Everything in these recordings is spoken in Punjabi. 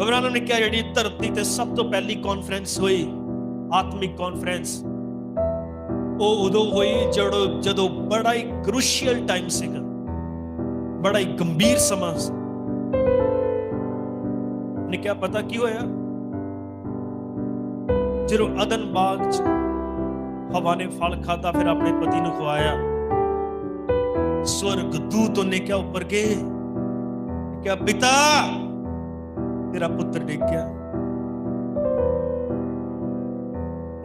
ਅਬਰਾਹਮ ਨੇ ਕਿਹਾ, ਜਿਹੜੀ ਧਰਤੀ ਤੇ ਸਭ ਤੋਂ ਪਹਿਲੀ ਕਾਨਫਰੰਸ ਹੋਈ, ਆਤਮਿਕ ਕਾਨਫਰੰਸ ਉਹ ਉਦੋਂ ਹੋਈ ਜਦੋਂ ਜਦੋਂ ਬੜਾ ਹੀ ਕ੍ਰੂਸ਼ੀਅਲ ਟਾਈਮ ਸੀਗਾ। ਬੜਾ ਹੀ ਗੰਭੀਰ ਸਮਾਂ ਸੀ। ਨੇ ਕਿਹਾ, ਪਤਾ ਕੀ ਹੋਇਆ? ਜਦੋਂ ਅਦਨ ਬਾਗ ਚ ਹਵਾ ਨੇ ਫਲ ਖਾਦਾ ਫਿਰ ਆਪਣੇ ਪਤੀ ਨੂੰ ਖਵਾਇਆ। ਸਵਰਗ ਦੂਤ ਉਹਨੇ ਕਿਹਾ, ਉੱਪਰ ਗਏ। ਕਿਹਾ, ਪਿਤਾ! ਤੇਰਾ ਪੁੱਤਰ ਡਿੱਗ ਗਿਆ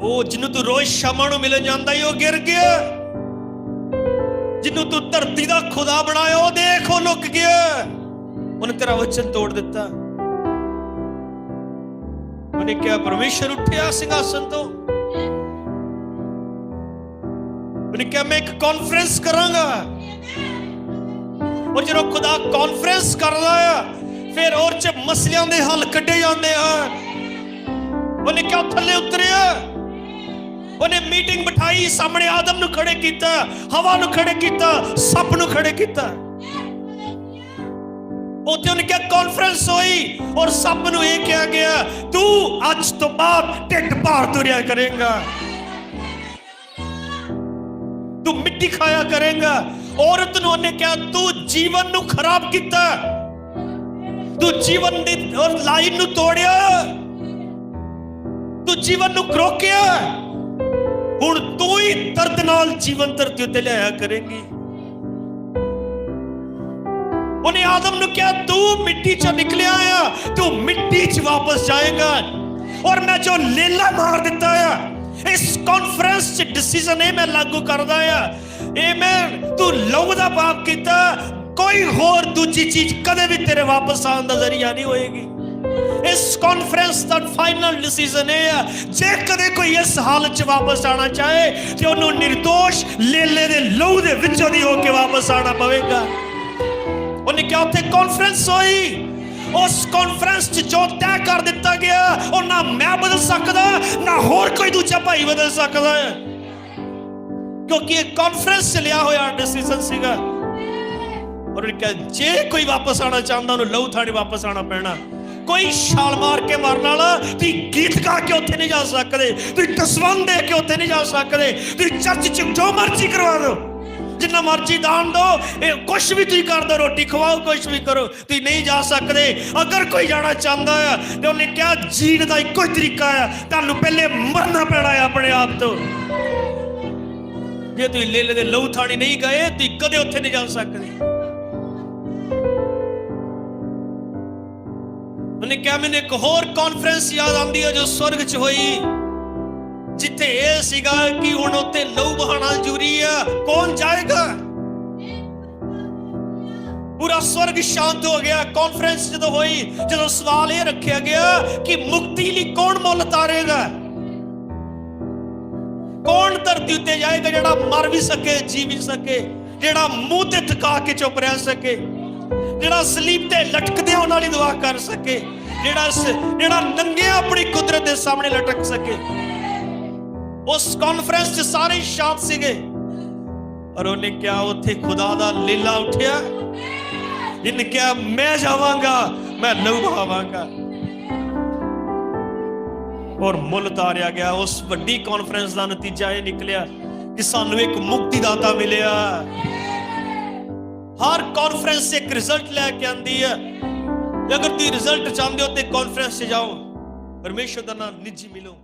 ਉਹ ਜਿਹਨੂੰ ਤੂੰ ਰੋਜ਼ ਸ਼ਾਮਾਂ ਨੂੰ ਮਿਲਣ ਜਾਂਦਾ ਈ, ਉਹ ਗਿਰ ਗਿਆ। ਜਿਹਨੂੰ ਤੂੰ ਧਰਤੀ ਦਾ ਖੁਦਾ ਬਣਾਇਆ, ਉਹ ਦੇਖ, ਉਹ ਲੁਕ ਗਿਆ। ਉਹਨੇ ਤੇਰਾ ਵਚਨ ਤੋੜ ਦਿੱਤਾ। ਉਹਨੇ ਕਿਹਾ, ਪਰਮੇਸ਼ਰ ਉੱਠਿਆ ਸਿੰਘਾਸਨ ਤੋਂ। ਉਹਨੇ ਕਿਹਾ, ਮੈਂ ਇੱਕ ਕਾਨਫਰੰਸ ਕਰਾਂਗਾ। ਉਹ ਜਦੋਂ ਖੁਦਾ ਕਾਨਫਰੰਸ ਕਰਦਾ ਆ ਫਿਰ ਔਰ ਚ ਮਸਲਿਆਂ ਦੇ ਹੱਲ ਕੱਢੇ ਜਾਂਦੇ ਆ। ਉਹਨੇ ਕਿਹਾ ਥੱਲੇ ਉਤਰਿਆ? ਉਹਨੇ ਮੀਟਿੰਗ ਬਿਠਾਈ, ਸਾਹਮਣੇ ਆਦਮ ਨੂੰ ਖੜੇ ਕੀਤਾ, ਹਵਾ ਨੂੰ ਖੜੇ ਕੀਤਾ, ਸੱਪ ਨੂੰ ਖੜੇ ਕੀਤਾ। ਉੱਥੇ ਉਹਨੇ ਕਿਹਾ ਕਾਨਫਰੰਸ ਹੋਈ ਔਰ ਸੱਪ ਨੂੰ ਇਹ ਕਿਹਾ ਗਿਆ, ਤੂੰ ਅੱਜ ਤੋਂ ਬਾਅਦ ਢਿੱਡ ਭਾਰ ਤੁਰਿਆ ਕਰੇਗਾ। ਤੂੰ ਮਿੱਟੀ ਖਾਇਆ ਕਰੇਗਾ। ਔਰਤ ਨੂੰ ਉਹਨੇ ਕਿਹਾ, ਤੂੰ ਜੀਵਨ ਨੂੰ ਖਰਾਬ ਕੀਤਾ। ਤੂੰ ਜੀਵਨ ਦੀ ਲਾਈਨ ਨੂੰ ਤੋੜਿਆ। ਤੂੰ ਜੀਵਨ ਨੂੰ ਰੋਕਿਆ। ਹੁਣ ਤੂੰ ਹੀ ਦਰਦ ਨਾਲ ਜੀਵਨ ਧਰਤੀ ਉੱਤੇ ਲਿਆਇਆ ਕਰੇਂਗੀ। ਉਹਨੇ ਆਦਮ ਨੂੰ ਕਿਹਾ, ਤੂੰ ਮਿੱਟੀ ਚੋਂ ਨਿਕਲਿਆ ਆ, ਤੂੰ ਮਿੱਟੀ 'ਚ ਵਾਪਸ ਜਾਏਗਾ। ਔਰ ਮੈਂ ਜੋ ਲੇਲਾ ਮਾਰ ਦਿੱਤਾ ਆ, ਇਸ ਕਾਨਫਰੰਸ 'ਚ ਡਿਸੀਜਨ ਇਹ ਮੈਂ ਲਾਗੂ ਕਰਦਾ ਆ। ਇਹ ਮੈਂ ਤੂੰ ਲਹੂ ਦਾ ਪਾਪ ਕੀਤਾ ਕੋਈ ਹੋਰ ਦੂਜੀ ਚੀਜ਼ ਕਦੇ ਵੀ ਤੇਰੇ ਵਾਪਸ ਆਉਣ ਦਾ ਜ਼ਰੀਆ ਨਹੀਂ ਹੋਏਗੀ। ਇਸ ਕਾਨਫਰੰਸ ਦਾ ਫਾਈਨਲ ਡਿਸੀਜਨ ਇਹ ਆ ਜੇ ਕਦੇ ਕੋਈ ਇਸ ਹਾਲਤ 'ਚ ਵਾਪਸ ਆਣਾ ਚਾਹੇ, ਤੇ ਉਹਨੂੰ નિર્ਦੋਸ਼ ਲੇਲੇ ਦੇ ਲਹੂ ਦੇ ਵਿੱਚੋਂ ਦੀ ਹੋ ਕੇ ਵਾਪਸ ਆਣਾ ਪਵੇਗਾ। ਉਹਨੇ ਕਿਹਾ, ਉੱਥੇ ਕਾਨਫਰੰਸ ਹੋਈ। ਉਸ ਕਾਨਫਰੰਸ 'ਚ ਜੋ ਤੈਅ ਕਰ ਦਿੱਤਾ ਗਿਆ, ਉਹ ਨਾ ਮੈਂ ਬਦਲ ਸਕਦਾ, ਨਾ ਹੋਰ ਕੋਈ ਦੂਜਾ ਭਾਈ ਬਦਲ ਸਕਦਾ। ਕਿਉਂਕਿ ਇਹ ਕਾਨਫਰੰਸ 'ਚ ਲਿਆ ਹੋਇਆ ਡਿਸੀਜਨ ਸੀਗਾ। ਔਰ ਉਹਨੇ ਕਿਹਾ, ਜੇ ਕੋਈ ਵਾਪਸ ਆਣਾ ਚਾਹੁੰਦਾ, ਉਹਨੂੰ ਲਹੂ ਥਾਣੇ ਵਾਪਸ ਆਣਾ ਪੈਣਾ। ਕੋਈ ਛਾਲ ਮਾਰ ਕੇ ਮਰਨ ਵਾਲਾ, ਤੁਸੀਂ ਗੀਤ ਗਾ ਕੇ ਉੱਥੇ ਨਹੀਂ ਜਾ ਸਕਦੇ, ਤੁਸੀਂ ਤਸਵੰਦ ਦੇ ਕੇ ਉੱਥੇ ਨਹੀਂ ਜਾ ਸਕਦੇ, ਤੁਸੀਂ ਚਰਚ 'ਚ ਜੋ ਮਰਜ਼ੀ ਕਰਵਾ ਦਿਓ। ਜਿੰਨਾ ਮਰਜ਼ੀ ਦਾਨ ਦਿਓ, ਇਹ ਕੁਛ ਵੀ ਤੁਸੀਂ ਕਰ ਦਿਓ, ਰੋਟੀ ਖਵਾਓ, ਕੁਛ ਵੀ ਕਰੋ, ਤੁਸੀਂ ਨਹੀਂ ਜਾ ਸਕਦੇ। ਅਗਰ ਕੋਈ ਜਾਣਾ ਚਾਹੁੰਦਾ ਆ, ਤੇ ਉਹਨੇ ਕਿਹਾ, ਜੀਣ ਦਾ ਇੱਕੋ ਹੀ ਤਰੀਕਾ ਆ, ਤੁਹਾਨੂੰ ਪਹਿਲੇ ਮਰਨਾ ਪੈਣਾ ਹੈ ਆਪਣੇ ਆਪ ਤੋਂ। ਜੇ ਤੁਸੀਂ ਲੇਲੇ ਦੇ ਲਹੂ ਥਾਣੀ ਨਹੀਂ ਗਏ, ਤੁਸੀਂ ਕਦੇ ਉੱਥੇ ਨਹੀਂ ਜਾ ਸਕਦੇ। ਉਹਨੇ ਕਿਹਾ, ਮੈਨੂੰ ਇੱਕ ਹੋਰ ਕਾਨਫਰੰਸ ਯਾਦ ਆਉਂਦੀ ਹੈ ਜੋ ਸਵਰਗ 'ਚ ਹੋਈ। ਜਿੱਥੇ ਇਹ ਸੀਗਾ ਕਿ ਹੁਣ ਉੱਤੇ ਲਹੂ ਬਹਾਣਾ ਜ਼ਰੂਰੀ ਆ। ਕੌਣ ਜਾਏਗਾ? ਪੂਰਾ ਸਵਰਗ ਸ਼ਾਂਤ ਹੋ ਗਿਆ। ਕਾਨਫਰੰਸ ਜਦੋਂ ਹੋਈ, ਜਦੋਂ ਸਵਾਲ ਇਹ ਰੱਖਿਆ ਗਿਆ ਕਿ ਮੁਕਤੀ ਲਈ ਕੌਣ ਮੁੱਲ ਤਾਰੇਗਾ? ਕੌਣ ਧਰਤੀ ਉੱਤੇ ਜਾਏਗਾ ਜਿਹੜਾ ਮਰ ਵੀ ਸਕੇ, ਜੀ ਵੀ ਸਕੇ, ਜਿਹੜਾ ਮੂੰਹ ਤੇ ਥਕਾ ਕੇ ਚੁੱਪ ਰਹਿ ਸਕੇ? ਜਿਹੜਾ ਸਲੀਬ ਤੇ ਲਟਕਦੇ ਉਹਨਾਂ ਲਈ ਦੁਆ ਕਰ ਸਕੇ, ਜਿਹੜਾ ਜਿਹੜਾ ਨੰਗੇ ਆਪਣੀ ਕੁਦਰਤ ਦੇ ਸਾਹਮਣੇ ਲਟਕ ਸਕੇ। ਉਸ ਕਾਨਫਰੰਸ 'ਚ ਸਾਰੇ ਸ਼ਾਂਤ ਸੀਗੇ। ਔਰ ਉਹਨੇ ਕਿਹਾ, ਉੱਥੇ ਖੁਦਾ ਦਾ ਲੀਲਾ ਉੱਠਿਆ। ਇਹਨੇ ਕਿਹਾ, ਮੈਂ ਜਾਵਾਂਗਾ, ਮੈਂ ਲਹੂ ਬਹਾਵਾਂਗਾ ਔਰ ਮੁੱਲ ਤਾਰਿਆ ਗਿਆ। ਉਸ ਵੱਡੀ ਕਾਨਫਰੰਸ ਦਾ ਨਤੀਜਾ ਇਹ ਨਿਕਲਿਆ ਕਿ ਸਾਨੂੰ ਇੱਕ ਮੁਕਤੀ ਦਾਤਾ ਮਿਲਿਆ। ਹਰ ਕਾਨਫਰੰਸ ਇੱਕ ਰਿਜ਼ਲਟ ਲੈ ਕੇ ਆਂਦੀ ਹੈ। ਜੇ ਅਗਰ ਤੁਸੀਂ ਰਿਜ਼ਲਟ ਚਾਹੁੰਦੇ ਹੋ ਤੇ ਕਾਨਫਰੰਸ 'ਚ ਜਾਓ। ਪਰਮੇਸ਼ਰ ਦਾ ਨਾਮ ਨਿੱਜੀ ਮਿਲੋ।